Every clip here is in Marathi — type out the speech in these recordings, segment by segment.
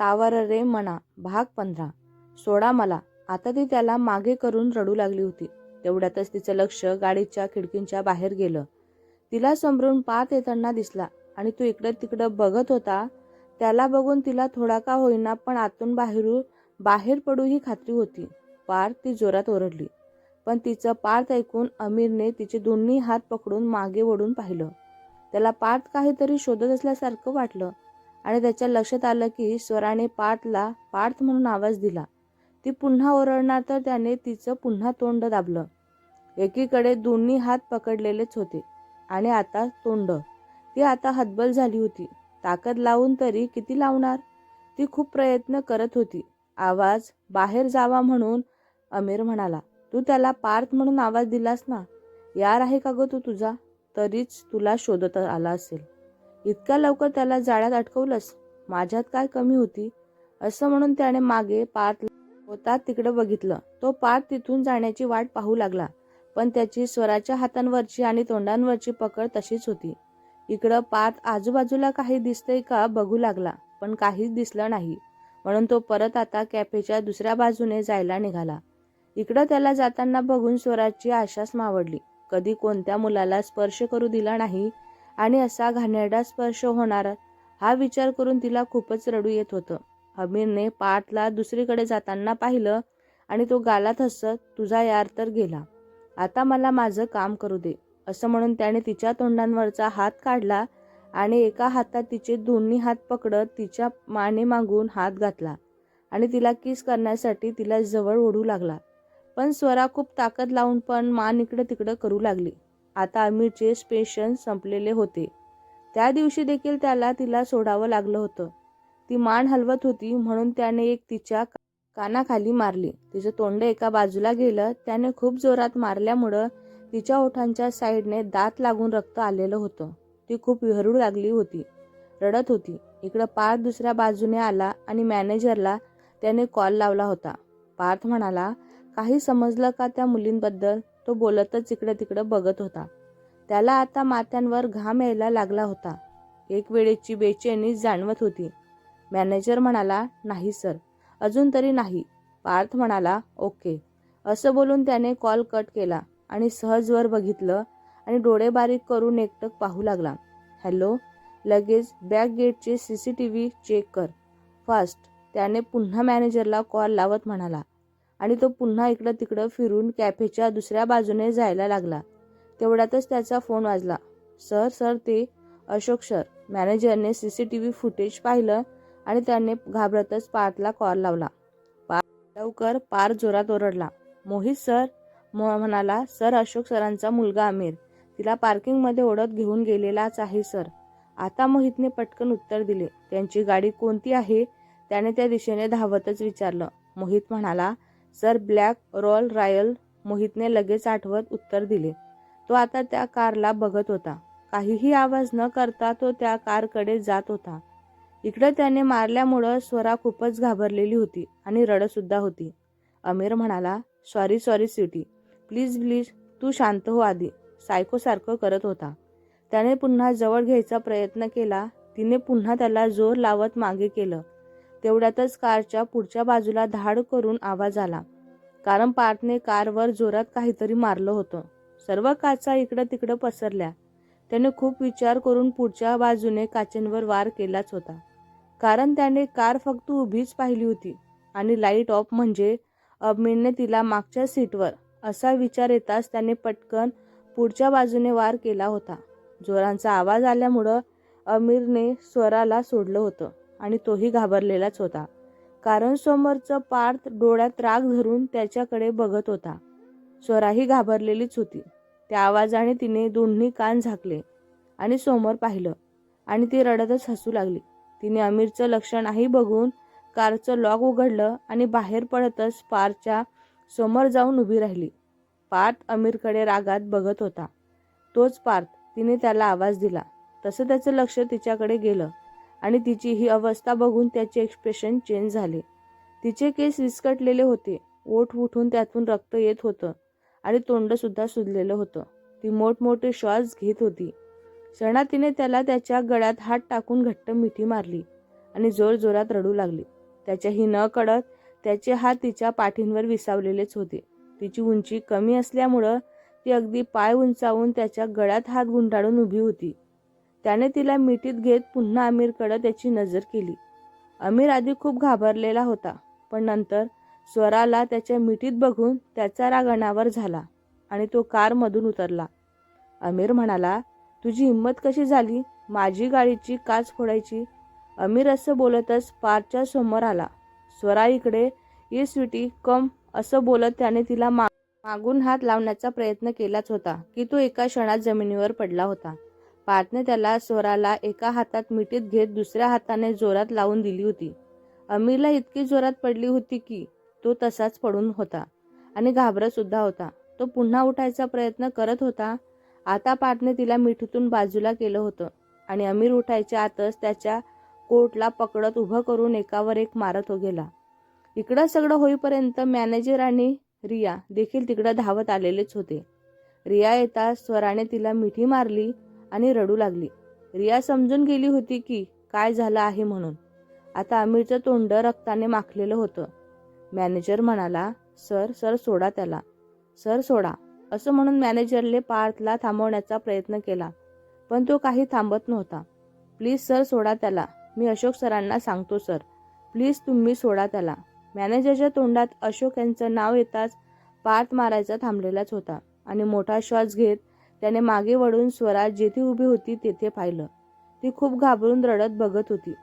सावर रे म्हणा भाग पंधरा. सोडा मला. आता ती त्याला मागे करून रडू लागली होती. तेवढ्यातच तिचं लक्ष गाडीच्या खिडकींच्या बाहेर गेलं. तिला समरून पात येताना दिसला आणि तो इकडं तिकडं बघत होता. त्याला बघून तिला थोडा का होईना पण आतून बाहेरून बाहेर पडू ही खात्री होती. पार ती जोरात ओरडली. पण तिचं पार्थ ऐकून अमीरने तिचे दोन्ही हात पकडून मागे ओढून पाहिलं. त्याला पार्थ काहीतरी शोधत असल्यासारखं वाटलं. आणि त्याच्या लक्षात आलं की स्वराने पार्थला पार्थ म्हणून आवाज दिला. ती पुन्हा ओरडणार तर त्याने तिचं पुन्हा तोंड दाबलं. एकीकडे दोन्ही हात पकडलेलेच होते आणि आता तोंड. ती आता हतबल झाली होती. ताकद लावून तरी किती लावणार? ती खूप प्रयत्न करत होती. आवाज बाहेर जावा म्हणून अमीर म्हणाला तू त्याला पार्थ म्हणून आवाज दिलास ना? यार आहे का ग तू तुझा? तरीच तुला शोधत आला असेल. इतक्या लवकर त्याला जाळ्यात अटकवलंस? माझ्यात काय कमी होती? असं म्हणून त्याने मागे पार्थ होता तिकडे बघितलं. तो पार्थ तिथून जाण्याची वाट पाहू लागला. पण त्याची स्वराच्या हातांवरची आणि तोंडांवरची पकड तशीच होती. इकडं पार्थ आजूबाजूला काही दिसतंय का बघू लागला पण काहीच दिसलं नाही. म्हणून तो परत आता कॅफेच्या दुसऱ्या बाजूने जायला निघाला. इकडं त्याला जाताना बघून स्वराची आशाच मावडली. कधी कोणत्या मुलाला स्पर्श करू दिला नाही आणि असा घाणेरडा स्पर्श होणार हा विचार करून तिला खूपच रडू येत होतं. हमीरने पाठला दुसरीकडे जाताना पाहिलं आणि तो गालात हसत तुझा यार तर गेला. आता मला माझं काम करू दे. असं म्हणून त्याने तिच्या तोंडांवरचा हात काढला आणि एका हातात तिचे दोन्ही हात पकडत तिच्या माने मागून हात घातला आणि तिला किस करण्यासाठी तिला जवळ ओढू लागला. पण स्वरा खूप ताकद लावून पण मान इकडं तिकडं करू लागली. आता अमीरचे स्पेशन संपलेले होते. त्या दिवशी देखील त्याला तिला सोडावं लागलं होतं. ती मान हलवत होती म्हणून त्याने एक तिच्या कानाखाली मारली. तिचं तोंड एका बाजूला गेलं. त्याने खूप जोरात मारल्यामुळं तिच्या ओठांच्या साईडने दात लागून रक्त आलेलं होतं. ती खूप विहरू लागली होती. रडत होती. इकडं पार्थ दुसऱ्या बाजूने आला आणि मॅनेजरला त्याने कॉल लावला होता. पार्थ म्हणाला काही समजलं का त्या मुलींबद्दल? तो बोलतच इकडे तिकडं बघत होता. त्याला आता माथ्यांवर घाम यायला लागला होता. एक वेळेची बेचैनी जाणवत होती. मॅनेजर म्हणाला नाही सर. अजून तरी नाही. पार्थ म्हणाला ओके. असं बोलून त्याने कॉल कट केला आणि सहजवर बघितलं आणि डोळे बारीक करून एकटक पाहू लागला. हॅलो लगेच बॅक गेटचे C C T V check कर. फास्ट त्याने पुन्हा मॅनेजरला कॉल लावत म्हणाला. आणि तो पुन्हा इकडं तिकडं फिरून कॅफेच्या दुसऱ्या बाजूने जायला लागला. तेवढ्यातच त्याचा फोन वाजला. सर सर ते अशोक सर. मॅनेजरने C C T V footage पाहिलं आणि त्याने घाबरतच पार्थला कॉल लावला. पार्थ लवकर पार जोरात ओरडला. मोहित सर म म्हणाला सर अशोक सरांचा मुलगा आमिर. तिला पार्किंगमध्ये ओढत घेऊन गेलेलाच आहे सर. आता मोहितने पटकन उत्तर दिले. त्यांची गाडी कोणती आहे? त्याने त्या दिशेने धावतच विचारलं. मोहित म्हणाला सर ब्लॅक रॉयल रॉयल मोहितने लगेच आठवत उत्तर दिले. तो आता त्या कारला बघत होता. काहीही आवाज न करता तो त्या कारकडे जात होता. इकडे त्याने मारल्यामुळं स्वरा खूपच घाबरलेली होती आणि रडतसुद्धा होती. अमीर म्हणाला sorry sorry sweety please please तू शांत हो आधी. सायकोसारखं करत होता. त्याने पुन्हा जवळ घ्यायचा प्रयत्न केला. तिने पुन्हा त्याला जोर लावत मागे केलं. तेवढ्यातच कारच्या पुढच्या बाजूला धाड करून आवाज आला. कारण पार्थने कारवर जोरात काहीतरी मारलं होतं. सर्व काचा इकडं तिकडं पसरल्या. त्याने खूप विचार करून पुढच्या बाजूने काचेंवर वार केलाच होता. कारण त्याने कार फक्त उभीच पाहिली होती आणि लाइट ऑफ म्हणजे अमीरने तिला मागच्या सीटवर असा विचार येताच त्याने पटकन पुढच्या बाजूने वार केला होता. जोरांचा आवाज आल्यामुळं अमीरने स्वराला सोडलं होतं. आणि तोही घाबरलेलाच होता. कारण समोरचं पार्थ डोळ्यात राग धरून त्याच्याकडे बघत होता. स्वराही घाबरलेलीच होती. त्या आवाजाने तिने दोन्ही कान झाकले आणि समोर पाहिलं आणि ती रडतच हसू लागली. तिने अमीरचं लक्ष नाही बघून कारचं लॉक उघडलं आणि बाहेर पडतच पारच्या समोर जाऊन उभी राहिली. पार्थ अमीरकडे रागात बघत होता. तोच पार्थ तिने त्याला आवाज दिला. तसं त्याचं लक्ष तिच्याकडे गेलं. आणि तिची ही अवस्था बघून त्याचे एक्सप्रेशन चेंज झाले. तिचे केस विस्कटलेले होते. ओठ उठून त्यातून रक्त येत होतं आणि तोंडसुद्धा सुजलेलं होतं. ती मोठमोठे श्वास घेत होती. क्षणात तिने त्याला त्याच्या गळ्यात हात टाकून घट्ट मिठी मारली आणि जोरजोरात रडू लागली. त्याच्याही न कळत त्याचे हात तिच्या पाठींवर विसावलेलेच होते. तिची उंची कमी असल्यामुळं ती अगदी पाय उंचावून त्याच्या गळ्यात हात गुंडाळून उभी होती. त्याने तिला मिठीत घेत पुन्हा अमीरकडे त्याची नजर केली. अमीर आधी खूप घाबरलेला होता पण नंतर स्वराला त्याच्या मिठीत बघून त्याचा राग अनावर झाला आणि तो कारमधून उतरला. अमीर म्हणाला तुझी हिंमत कशी झाली? माझी गाडीची काच फोडायची? अमीर असं बोलतच पारच्या समोर आला. स्वरा इकडे ये स्वीटी कम असं बोलत त्याने तिला मा मागून हात लावण्याचा प्रयत्न केलाच होता की तो एका क्षणात जमिनीवर पडला होता. पार्थने त्याला स्वराला एका हातात मिठीत घेत दुसऱ्या हाताने जोरात लावून दिली होती. अमीरला इतकी जोरात पडली होती की तो तसाच पडून होता आणि घाबरत सुद्धा होता. तो पुन्हा उठायचा प्रयत्न करत होता. आता पार्थने तिला मिठीतून बाजूला केलं होतं आणि अमीर उठायच्या आतच त्याच्या कोटला पकडत उभं करून एकावर एक मारत हो गेला. इकडं सगळं होईपर्यंत मॅनेजर आणि रिया देखील तिकडं धावत आलेलेच होते. रिया येता स्वराने तिला मिठी मारली आणि रडू लागली. रिया समजून गेली होती की काय झालं आहे म्हणून. आता आमिरचं तोंड रक्ताने माखलेलं होतं. मॅनेजर म्हणाला सर सर सोडा त्याला. सर सोडा. असं म्हणून मॅनेजरने पार्थला थांबवण्याचा प्रयत्न केला पण तो काही थांबत नव्हता. प्लीज सर सोडा त्याला. मी अशोक सरांना सांगतो सर. प्लीज तुम्ही सोडा त्याला. मॅनेजरच्या तोंडात अशोक यांचं नाव येताच पार्थ मारायचा थांबलेलाच होता आणि मोठा श्वास घेत त्याने मागे वळून स्वराज जेथे उभी होती तेथे पाहिलं. ती खूप घाबरून रडत बघत होती.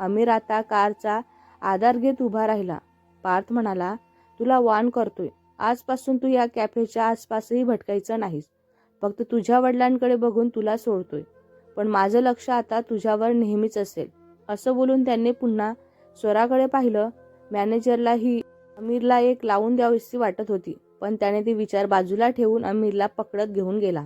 अमीर आता कारचा आधार घेत उभा राहिला. पार्थ म्हणाला तुला वान करतोय. आजपासून तू या कॅफेच्या आसपासही भटकायचं नाहीस. फक्त तुझ्या वडिलांकडे बघून तुला सोडतोय. पण माझं लक्ष आता तुझ्यावर नेहमीच असेल. असं बोलून त्यांनी पुन्हा स्वराकडे पाहिलं. मॅनेजरला ही अमीरला एक लावून द्यावीशी वाटत होती पण त्याने ती विचार बाजूला ठेवून अमीरला पकडत घेऊन गेला.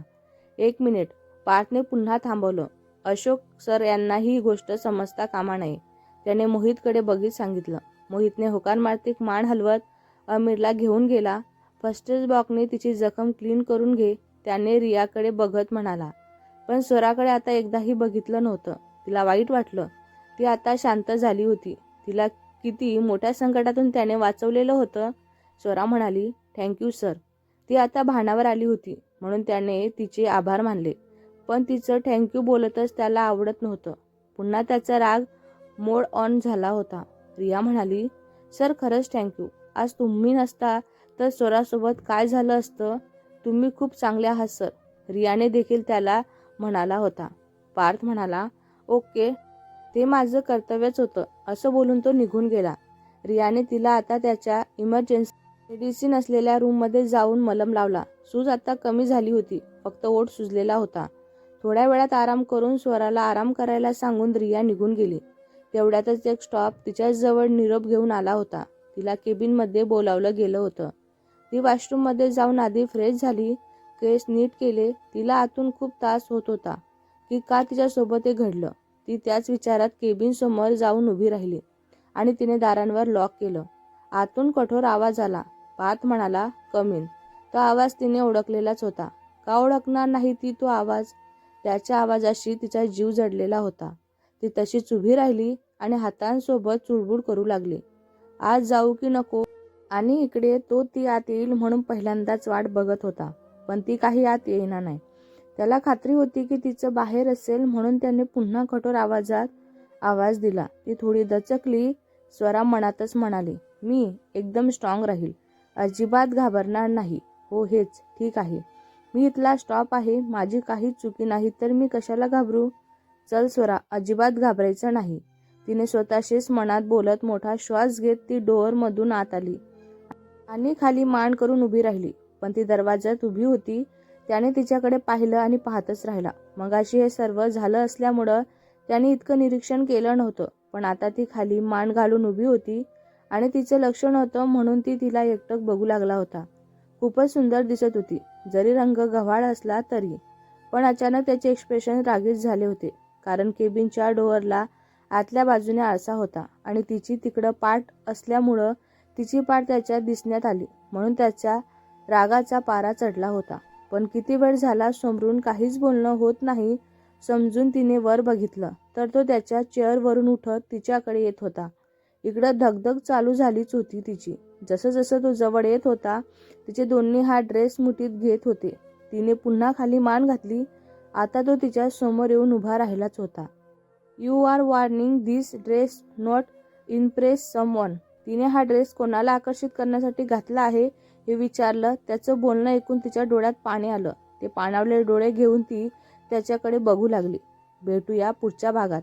एक मिनिट. पार्थने पुन्हा थांबवलं. अशोक सर यांना ही गोष्ट समजता कामा नये. त्याने मोहितकडे बघित सांगितलं. मोहितने होकार मार्तिक मान हलवत अमीरला घेऊन गेला. फस्टेज बॉकने तिची जखम क्लीन करून घे त्याने रियाकडे बघत म्हणाला. पण स्वराकडे आता एकदाही बघितलं नव्हतं. तिला वाईट वाटलं. ती आता शांत झाली होती. तिला किती मोठ्या संकटातून त्याने वाचवलेलं होतं? स्वरा म्हणाली थँक्यू सर. ती आता भानावर आली होती. म्हणून त्याने तिचे आभार मानले. पण तिचं थँक्यू बोलतच त्याला आवडत नव्हतं. पुन्हा त्याचा राग मोड ऑन झाला होता. रिया म्हणाली सर खरंच थँक्यू आज तुम्ही नसता तर स्वरासोबत काय झालं असतं? तुम्ही खूप चांगले आहात सर. रियाने देखील त्याला म्हणाला होता. पार्थ म्हणाला ओके ते माझं कर्तव्यच होतं. असं बोलून तो निघून गेला. रियाने तिला आता त्याच्या इमर्जन्सी मेडिसिन असलेल्या रूममध्ये जाऊन मलम लावला. सूज आता कमी झाली होती. फक्त ओठ सुजलेला होता. थोड्या वेळात आराम करून स्वराला आराम करायला सांगून रिया निघून गेली. तेवढ्यातच एक स्टॉप तिच्याजवळ निरोप घेऊन आला होता. तिला केबिनमध्ये बोलावलं गेलं होतं. ती वॉशरूममध्ये जाऊन आधी फ्रेश झाली. केस नीट केले. तिला आतून खूप त्रास होत होता. की का तिच्यासोबत हे घडलं? ती त्याच विचारात केबिन समोर जाऊन उभी राहिली आणि तिने दारांवर लॉक केलं. आतून कठोर आवाज आला. पात म्हणाला कमीन. तो आवाज तिने ओळखलेलाच होता. का ओळखणार नाही ती तो आवाज? त्याच्या आवाजाशी तिचा जीव जडलेला होता. ती तशीच उभी राहिली आणि हातांसोबत चुळबुळ करू लागली. आज जाऊ की नको? आणि इकडे तो ती आत येईल म्हणून पहिल्यांदाच वाट बघत होता पण ती काही आत येणार नाही. त्याला खात्री होती की तिचं बाहेर असेल म्हणून त्याने पुन्हा कठोर आवाजात आवाज दिला. ती थोडी दचकली स्वरा मनातच म्हणाली मी एकदम स्ट्रॉंग राहील. अजिबात घाबरणार नाही. हो हेच. ठीक आहे. मी इथला स्टॉप आहे. माझी काहीच चुकी नाही तर मी कशाला घाबरू? चल स्वरा अजिबात घाबरायचं नाही. तिने स्वतःशीच मनात बोलत मोठा श्वास घेत ती डोअरमधून आत आली. आणि खाली मान करून उभी राहिली. पण ती दरवाज्यात उभी होती. त्याने तिच्याकडे पाहिलं आणि पाहतच राहिला. मगाशी हे सर्व झालं असल्यामुळं त्याने इतकं निरीक्षण केलं नव्हतं. पण आता ती खाली मान घालून उभी होती. आणि तिचं लक्ष नव्हतं म्हणून ती तिला एकटक बघू लागला होता. खूपच सुंदर दिसत होती. जरी रंग गव्हाळ असला तरी. पण अचानक त्याचे एक्सप्रेशन रागीत झाले होते. कारण केबिनच्या डोअरला आतल्या बाजूने आरसा होता आणि तिची तिकडं पाठ असल्यामुळं तिची पाठ त्याच्यात दिसण्यात आली. म्हणून त्याच्या रागाचा पारा चढला होता. पण किती वेळ झाला समरून काहीच बोलणं होत नाही समजून तिने वर बघितलं. तर तो त्याच्या चेअरवरून उठत तिच्याकडे येत होता. इकडं धगधग चालू झालीच होती तिची. जसं जसं तो जवळ येत होता तिचे दोन्ही हात ड्रेस मुठीत घेत होते. तिने पुन्हा खाली मान घातली. आता तो तिच्या समोर येऊन उभा राहिलाच होता. You are wearing this dress not impress someone तिने हा ड्रेस कोणाला आकर्षित करण्यासाठी घातला आहे हे विचारलं. त्याचं बोलणं ऐकून तिच्या डोळ्यात पाणी आलं. ते पाणावले डोळे घेऊन ती त्याच्याकडे बघू लागली. भेटूया पुढच्या भागात.